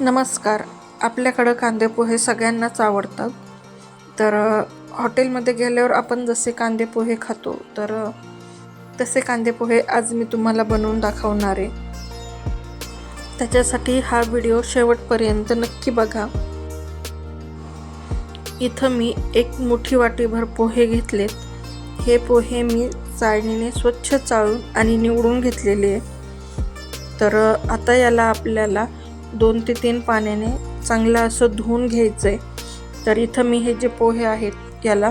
नमस्कार. आपल्याकडं कांदे पोहे सगळ्यांनाच आवडतात. तर हॉटेलमध्ये गेल्यावर आपण जसे कांदे पोहे खातो तर तसे कांदे पोहे आज मी तुम्हाला बनवून दाखवणार आहे. त्याच्यासाठी हा व्हिडिओ शेवटपर्यंत नक्की बघा. इथं मी एक मोठी वाटीभर पोहे घेतलेत. हे पोहे मी चाळणीने स्वच्छ चाळून आणि निवडून घेतलेले आहे. तर आता याला आपल्याला दोन ते तीन पाण्याने चांगलं असं धुवून घ्यायचं आहे तर इथं मी हे जे पोहे आहेत याला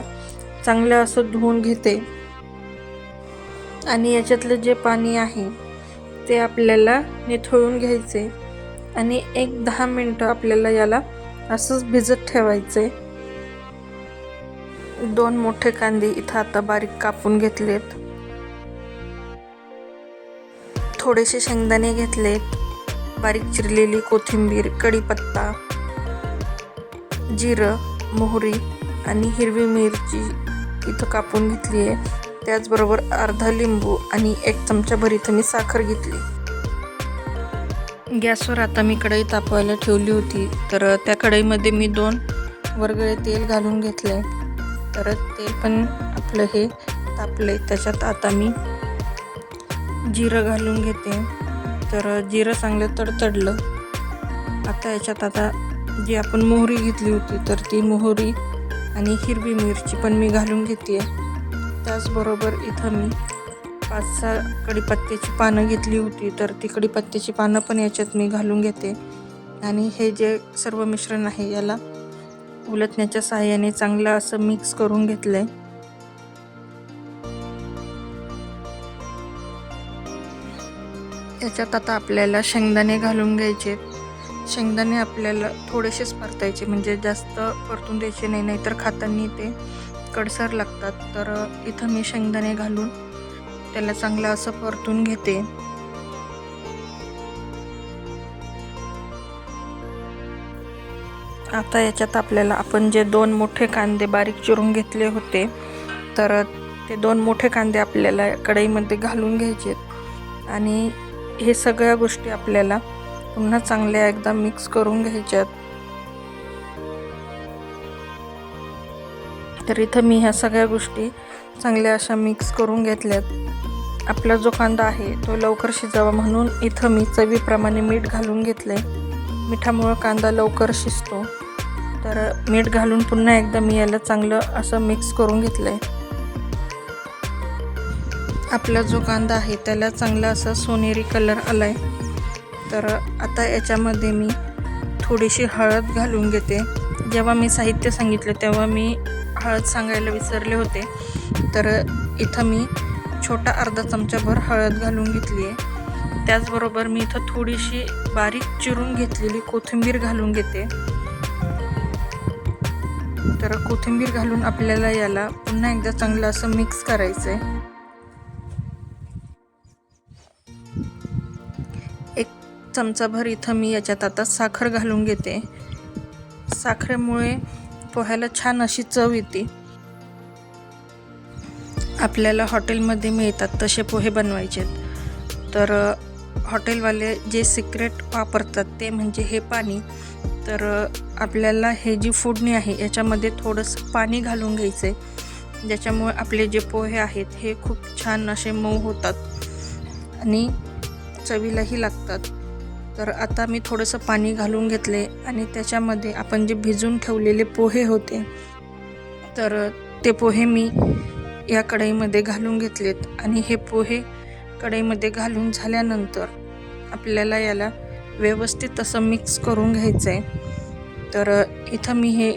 चांगलं असं धुवून घेते. आणि याच्यातलं जे पाणी आहे ते आपल्याला निथळून घ्यायचे आणि एक दहा मिनटं आपल्याला याला असंच भिजत ठेवायचं आहे दोन मोठे कांदे इथं आता बारीक कापून घेतलेत. थोडेसे शेंगदाणे घेतलेत. बारीक चिरलेली कोथिंबीर कढीपत्ता जिरं मोहरी आणि हिरवी मिरची इथं कापून घेतली आहे. त्याचबरोबर अर्धा लिंबू आणि एक चमचाभर इथं मी साखर घेतली. गॅसवर आता मी कढई तापवायला ठेवली होती. तर त्या कढईमध्ये मी दोन वरगळे तेल घालून घेतले तर तेल पण आपलं हे तापले त्याच्यात आता मी जिरं घालून घेते. तर जिरं चांगलं तडतडलं. आता याच्यात आता जी आपण मोहरी घेतली होती तर ती मोहरी आणि हिरवी मिरची पण मी घालून घेते त्याचबरोबर इथं मी पाच सहा कढीपत्त्याची पानं घेतली होती तर ती कढीपत्त्याची पानं पण याच्यात मी घालून घेते. आणि हे जे सर्व मिश्रण आहे याला उलटण्याच्या सहाय्याने चांगलं असं मिक्स करून घेतलं आहे याच्यात आता आपल्याला शेंगदाणे घालून घ्यायचे. शेंगदाणे आपल्याला थोडेसेच परतायचे म्हणजे जास्त परतून द्यायचे नाही नाहीतर खाताना ते कडसर लागतात. तर इथं मी शेंगदाणे घालून त्याला चांगलं असं परतून घेते. आता याच्यात आपल्याला आपण जे दोन मोठे कांदे बारीक चिरून घेतले होते तर ते दोन मोठे कांदे आपल्याला कढईमध्ये घालून घ्यायचे आणि हे सगळ्या गोष्टी आपल्याला पुन्हा चांगल्या एकदा मिक्स करून घ्यायच्यात. तर इथं मी ह्या सगळ्या गोष्टी चांगल्या अशा मिक्स करून घेतल्यात. आपला जो कांदा आहे तो लवकर शिजावा म्हणून इथं मी चवीप्रमाणे मीठ घालून घेतलं आहे मिठामुळं कांदा लवकर शिजतो. तर मीठ घालून पुन्हा एकदा मी याला चांगलं असं मिक्स करून घेतलं आहे आपला जो कांदा आहे त्याला चांगला असा सोनेरी कलर आला आहे तर आता याच्यामध्ये मी थोडीशी हळद घालून घेते. जेव्हा मी साहित्य सांगितलं तेव्हा मी हळद सांगायला विसरले होते. तर इथं मी छोटा अर्धा चमचाभर हळद घालून घेतली आहे. त्याचबरोबर मी इथं थोडीशी बारीक चिरून घेतलेली कोथिंबीर घालून घेते. तर कोथिंबीर घालून आपल्याला याला पुन्हा एकदा चांगलं असं मिक्स करायचं आहे चमचाभर इथं मी याच्यात आता साखर घालून घेते. साखरेमुळे पोह्याला छान अशी चव येते. आपल्याला हॉटेलमध्ये मिळतात तसे पोहे बनवायचे. तर हॉटेलवाले जे सिक्रेट वापरतात ते म्हणजे हे पाणी. तर आपल्याला हे जी फोडणी आहे याच्यामध्ये थोडंसं पाणी घालून घ्यायचं आहे ज्याच्यामुळे आपले जे पोहे आहेत हे खूप छान असे मऊ होतात. आणि चवीलाही लागतात. तर आता मी थोडंसं पाणी घालून घेतले आणि त्याच्यामध्ये आपण जे भिजून ठेवलेले पोहे होते तर ते पोहे मी या कढईमध्ये घालून घेतलेत. आणि हे पोहे कढईमध्ये घालून झाल्यानंतर आपल्याला याला व्यवस्थित असं मिक्स करून घ्यायचं आहे तर इथं मी हे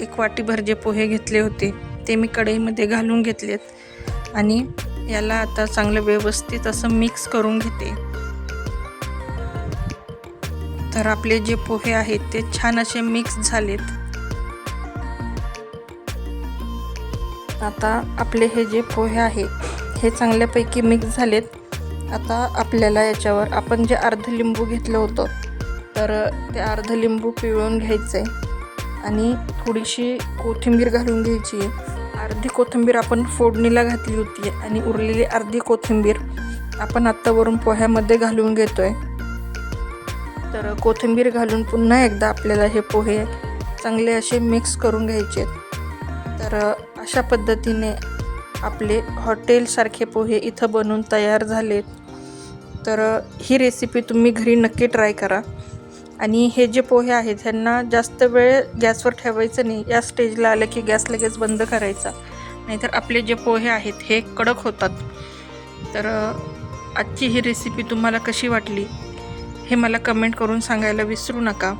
एक वाटीभर जे पोहे घेतले होते ते मी कढईमध्ये घालून घेतलेत. आणि याला आता चांगलं व्यवस्थित असं मिक्स करून घेते. तर आपले जे पोहे आहेत ते छान असे मिक्स झालेत. आता आपले हे जे पोहे आहे हे चांगल्यापैकी मिक्स झालेत. आता आपल्याला याच्यावर आपण जे अर्ध लिंबू घेतलं होतं तर ते अर्ध लिंबू पिळून घ्यायचं. आहे आणि थोडीशी कोथिंबीर घालून घ्यायची. अर्धी कोथिंबीर आपण फोडणीला घातली होती आणि उरलेली अर्धी कोथिंबीर आपण आत्तावरून पोह्यामध्ये घालून घेतो आहे तर कोथिंबीर घालून पुन्हा एकदा आपल्याला हे पोहे चांगले असे मिक्स करून घ्यायचे तर अशा पद्धतीने आपले हॉटेलसारखे पोहे इथं बनवून तयार झालेत. तर ही रेसिपी तुम्ही घरी नक्की ट्राय करा. आणि हे जे पोहे आहेत ह्यांना जास्त वेळ गॅसवर ठेवायचं नाही. या स्टेजला आलं की गॅस लगेच बंद करायचा. नाहीतर आपले जे पोहे आहेत हे कडक होतात. तर आजची ही रेसिपी तुम्हाला कशी वाटली? हे मला कमेंट करून सांगायला विसरू नका.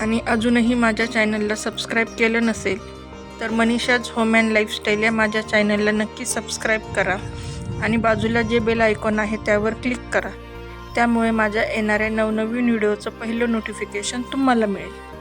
आणि अजूनही माझ्या चॅनलला सबस्क्राईब केलं नसेल तर मनीषाज होम अँड लाईफस्टाईल या माझ्या चॅनलला नक्की सबस्क्राईब करा. आणि बाजूला जे बेल आयकॉन आहे त्यावर क्लिक करा. त्यामुळे माझ्या येणाऱ्या नवनवीन व्हिडिओचं पहिलं नोटिफिकेशन तुम्हाला मिळेल.